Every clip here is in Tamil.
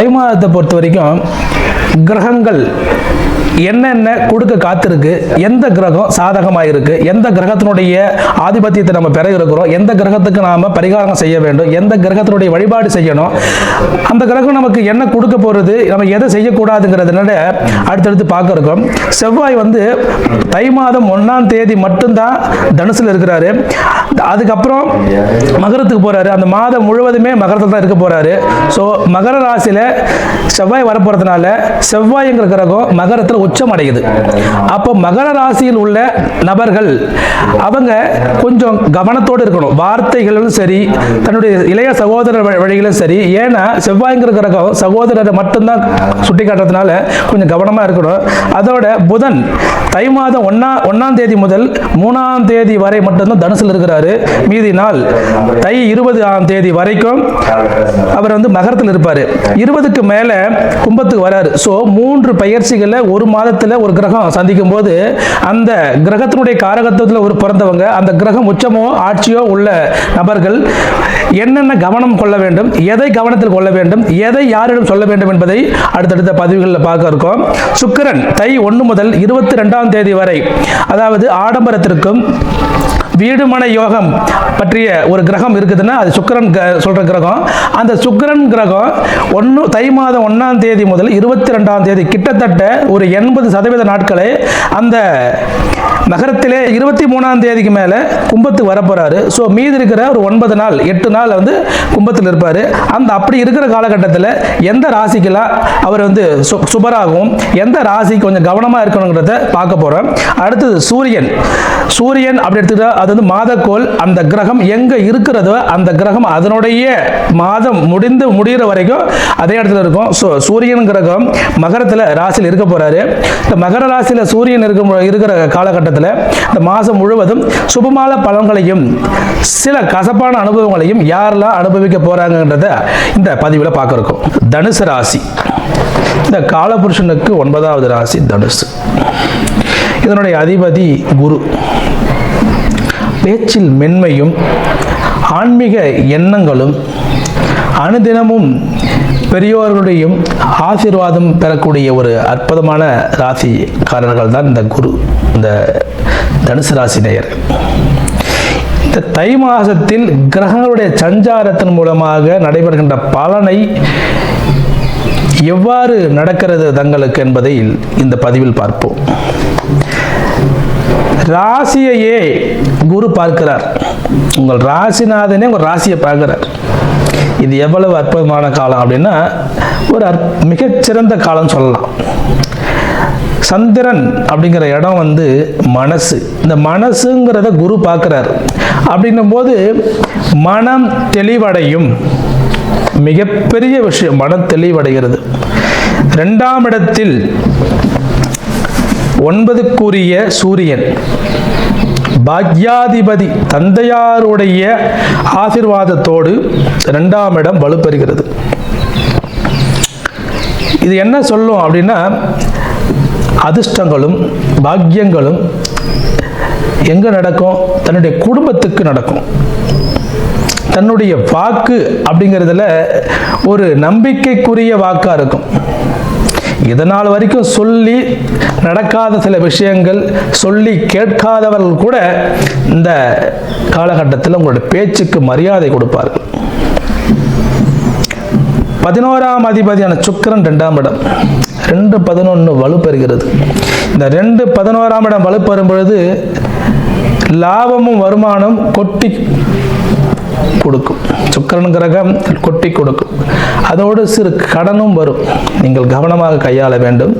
தை மாதத்தை பொறுத்த வரைக்கும் கிரகங்கள் என்னென்ன கொடுக்க காத்திருக்கு எந்த கிரகம் சாதகமாக இருக்கு எந்த கிரகத்தினுடைய ஆதிபத்தியத்தை நம்ம பெற இருக்கிறோம் எந்த கிரகத்துக்கு நாம பரிகாரம் செய்ய வேண்டும் எந்த கிரகத்தினுடைய வழிபாடு செய்யணும் அந்த கிரகம் நமக்கு என்ன கொடுக்க போறது நம்ம எதை செய்யக்கூடாதுங்கிறதுனால அடுத்தடுத்து பார்க்க இருக்கோம். செவ்வாய் வந்து தை மாதம் ஒன்றாம் தேதி மட்டும்தான் தனுசுல இருக்கிறாரு. அதுக்கப்புறம் மகரத்துக்கு போறாரு. அந்த மாதம் முழுவதுமே மகரத்தில் தான் இருக்க போறாரு. ஸோ மகர ராசியில செவ்வாய் வரப்போறதுனால செவ்வாய்ங்கிற கிரகம் மகரத்தில் உச்சம் அடையுது அப்போ மகர ராசியில் உள்ள நபர்கள் அவங்க கொஞ்சம் கவனத்தோடு இருக்கணும். வார்த்தைகளிலும் சரி தன்னுடைய இளைய சகோதரர் வழிகளும் சரி. ஏன்னா செவ்வாய்ங்கிற கிரகம் சகோதரரை மட்டும்தான் சுட்டி காட்டுறதுனால கொஞ்சம் கவனமா இருக்கணும். அதோட புதன் தை மாதம் ஒன்னா ஒன்னாம் தேதி முதல் மூணாம் தேதி வரை மட்டும்தான் தனுசில் இருக்கிறாரு. மீதி நாள் தை இருபது ஆம் தேதி வரைக்கும் அவர் வந்து மகரத்தில் இருப்பார். இருபதுக்கு மேலே கும்பத்துக்கு வராரு. ஸோ மூன்று பயிற்சிகளில் ஒரு மாதம் மாதத்தில் ஒரு கிரகம் சந்திக்கும் போது அந்த கிரகத்தினுடைய காரகத்துவத்தில் ஒரு பிறந்தவங்க அந்த கிரகம் உச்சமோ ஆட்சியோ உள்ள நபர்கள் என்னென்ன கவனம் கொள்ள வேண்டும் எதை கவனத்தில் கொள்ள வேண்டும் எதை யாரிடம் சொல்ல வேண்டும் என்பதை அடுத்தடுத்த பதிவுகளில் பார்க்க இருக்கோம். சுக்கிரன் தை ஒன்று முதல் இருபத்தி ரெண்டாம் தேதி வரை அதாவது ஆடம்பரத்திற்கும் வீடுமனை யோகம் பற்றிய ஒரு கிரகம் இருக்குதுன்னா அது சுக்கிரன் க- சொல்ற கிரகம். அந்த சுக்கிரன் கிரகம் ஒன்று தை மாதம் ஒன்றாம் தேதி முதல் இருபத்தி ரெண்டாம் தேதி கிட்டத்தட்ட ஒரு எண்பது சதவீத நாட்களை அந்த நகரத்திலே இருபத்தி மூணாம் தேதிக்கு மேலே கும்பத்து வரப்போறாரு. ஸோ மீதி இருக்கிற ஒரு ஒன்பது நாள் எட்டு நாள் வந்து கும்பத்தில் இருப்பார். அந்த அப்படி இருக்கிற காலகட்டத்தில் எந்த ராசிக்கெல்லாம் அவர் வந்து சு- சுபராகவும் எந்த ராசி கொஞ்சம் கவனமாக இருக்கணுங்கிறத பார்க்க போகிறோம் அடுத்தது சூரியன். சூரியன் அப்படி எடுத்துக்கிட்டா அது அதாவது மாதக்கோள் அந்த கிரகம் எங்கே இருக்கிறதோ அந்த கிரகம் அதனுடைய மாதம் முடிந்து முடிகிற வரைக்கும் அதே இடத்துல இருக்கும். ஸோ சூரியன் கிரகம் மகரத்தில் ராசியில் இருக்க போகிறாரு இந்த மகர ராசியில் சூரியன் இருக்கும் இருக்கிற காலகட்டத்தில் இந்த மாதம் முழுவதும் சுபமான பலன்களையும் சில கசப்பான அனுபவங்களையும் யாரெல்லாம் அனுபவிக்க போகிறாங்கன்றத இந்த பதிவில் பார்க்க இருக்கோம் தனுசு ராசி. இந்த காலபுருஷனுக்கு ஒன்பதாவது ராசி தனுசு. இதனுடைய அதிபதி குரு. பேச்சில் மென்மையும் ஆன்மீக எண்ணங்களும் அனுதினமும் பெரியோர்களுடையும் ஆசீர்வாதம் பெறக்கூடிய ஒரு அற்புதமான ராசிக்காரர்கள் தான் இந்த குரு இந்த தனுசு ராசி நேயர். இந்த தை மாதத்தில் கிரகங்களுடைய சஞ்சாரத்தின் மூலமாக நடைபெறுகின்ற பலனை எவ்வாறு நடக்கிறது தங்களுக்கு என்பதை இந்த பதிவில் பார்ப்போம். ராசியையே குரு பார்க்கிறார். உங்கள் ராசிநாதனே உங்கள் ராசியை பார்க்கிறார். இது எவ்வளவு அற்புதமான காலம் அப்படின்னா ஒரு அற் மிகச்சிறந்த காலம் சொல்லலாம். சந்திரன் அப்படிங்கிற இடம் வந்து மனசு. இந்த மனசுங்கிறத குரு பார்க்கிறார். அப்படின்னும் போது மனம் தெளிவடையும். மிகப்பெரிய விஷயம் மனம் தெளிவடைகிறது. ரெண்டாம் இடத்தில் ஒன்பதுக்குரிய சூரியன். பாக்யாதிபதி தந்தையாருடைய ஆசிர்வாதத்தோடு ரெண்டாம் இடம் வலுப்பெறுகிறது. இது என்ன சொல்லும் அப்படின்னா அதிர்ஷ்டங்களும் பாக்கியங்களும் எங்க நடக்கும்? தன்னுடைய குடும்பத்துக்கு நடக்கும். தன்னுடைய வாக்கு அப்படிங்கிறதுல ஒரு நம்பிக்கைக்குரிய வாக்கா இருக்கும். இதனால் வரைக்கும் சொல்லி நடக்காத சில விஷயங்கள் சொல்லி கேட்காதவர்கள் கூட இந்த காலகட்டத்தில் உங்களுடைய பேச்சுக்கு மரியாதை கொடுப்பார்கள். பதினோராம் அதிபதியான சுக்கிரன் ரெண்டாம் இடம். ரெண்டு பதினொன்று வலுப்பெறுகிறது. இந்த ரெண்டு பதினோராம் இடம் வலுப்பெறும் பொழுது லாபமும் வருமானம் கொட்டி கொடுக்கும். சுக்கிரன் கிரகம் கொட்டி கொடுக்கும். அதோடு சிறு கடனும் வரும். நீங்கள் கவனமாக கையாள வேண்டும்.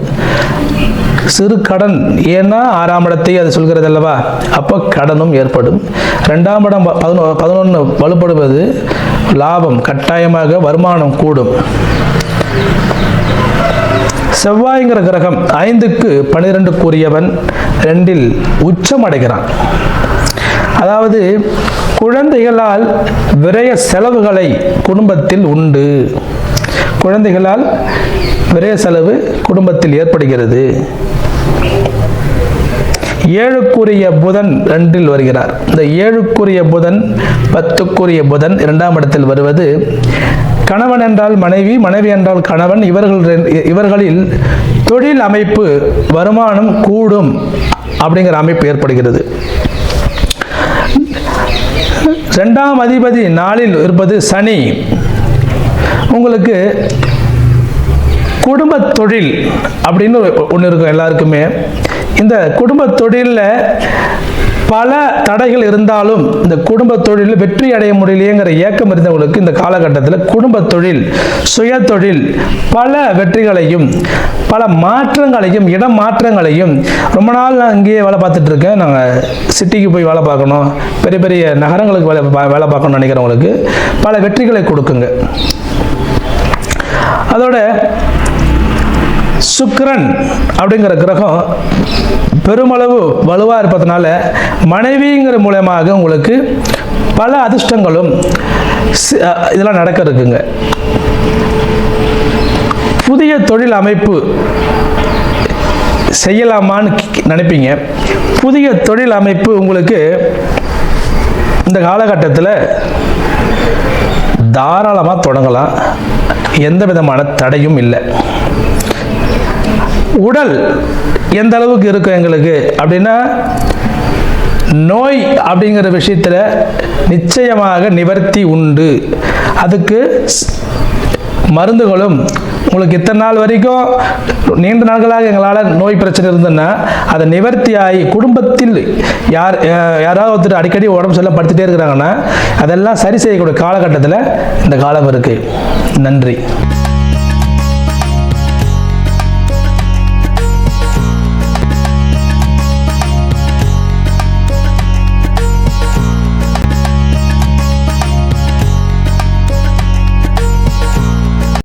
சிறு கடன் ஏன்னா ஆறாம் இடத்தை அது சொல்கிறது அல்லவா? அப்போ கடனும் ஏற்படும். ரெண்டாம் இடம் பதினோ பதினொன்று வலுப்படுவது லாபம் கட்டாயமாக வருமானம் கூடும். செவ்வாய்ங்கிற கிரகம் ஐந்துக்கு பனிரெண்டுக்குரியவன் ரெண்டில் உச்சம் அடைகிறான். அதாவது குழந்தைகளால் விரய செலவுகளை குடும்பத்தில் உண்டு. குழந்தைகளால் விரய செலவு குடும்பத்தில் ஏற்படுகிறது. ஏழுக்குரிய புதன் ரெண்டில் வருகிறார். இந்த ஏழுக்குரிய புதன் பத்துக்குரிய புதன் இரண்டாம் இடத்தில் வருவது கணவன் என்றால் மனைவி மனைவி என்றால் கணவன் இவர்கள் ரெண்டு- இவர்களில் தொழில் அமைப்பு வருமானம் கூடும் அப்படிங்கிற அமைப்பு ஏற்படுகிறது. ரெண்டாம் அதிபதி நாளில் இருப்பது சனி. உங்களுக்கு குடும்ப தொழில் அப்படின்னு ஒன்று இருக்கும் எல்லாருக்குமே. இந்த குடும்ப தொழிலில் பல தடைகள் இருந்தாலும் இந்த குடும்ப தொழிலில் வெற்றி அடைய முடியலையேங்கிற ஏக்கம் இருந்தவங்களுக்கு இந்த காலகட்டத்தில் குடும்ப தொழில் சுய தொழில் பல வெற்றிகளையும் பல மாற்றங்களையும் இடம் மாற்றங்களையும் ரொம்ப நாள் நான் இங்கேயே வேலை பார்த்துட்டு இருக்கேன். நாங்கள் சிட்டிக்கு போய் வேலை பார்க்கணும். பெரிய பெரிய நகரங்களுக்கு வேலை பா- வேலை பார்க்கணும்னு நினைக்கிறவங்களுக்கு பல வெற்றிகளை கொடுக்குங்க. அதோட சுக்ரன் அப்படிங்கிற கிரகம் பெருமளவு வலுவாக இருப்பதனால மனைவிங்கிற மூலயமாக உங்களுக்கு பல அதிர்ஷ்டங்களும் இதெல்லாம் நடக்க இருக்குங்க. புதிய தொழில் அமைப்பு செய்யலாமான்னு நினைப்பீங்க. புதிய தொழில் அமைப்பு உங்களுக்கு இந்த காலகட்டத்தில் தாராளமாக தொடங்கலாம். எந்த விதமான தடையும் இல்லை. உடல் எந்த அளவுக்கு இருக்கும் எங்களுக்கு அப்படின்னா நோய் அப்படிங்கிற விஷயத்தில் நிச்சயமாக நிவர்த்தி உண்டு. அதுக்கு மருந்துகளும் உங்களுக்கு இத்தனை நாள் வரைக்கும் நீண்ட நாட்களாக எங்களால் நோய் பிரச்சனை இருந்ததுன்னா அதை நிவர்த்தி ஆகி குடும்பத்தில் யார் யாராவது ஒருத்தர் அடிக்கடி உடம்பு சரியில்லை படுத்துகிட்டே இருக்கிறாங்கன்னா அதெல்லாம் சரி செய்யக்கூடிய காலகட்டத்தில் இந்த காலம் இருக்குது நன்றி.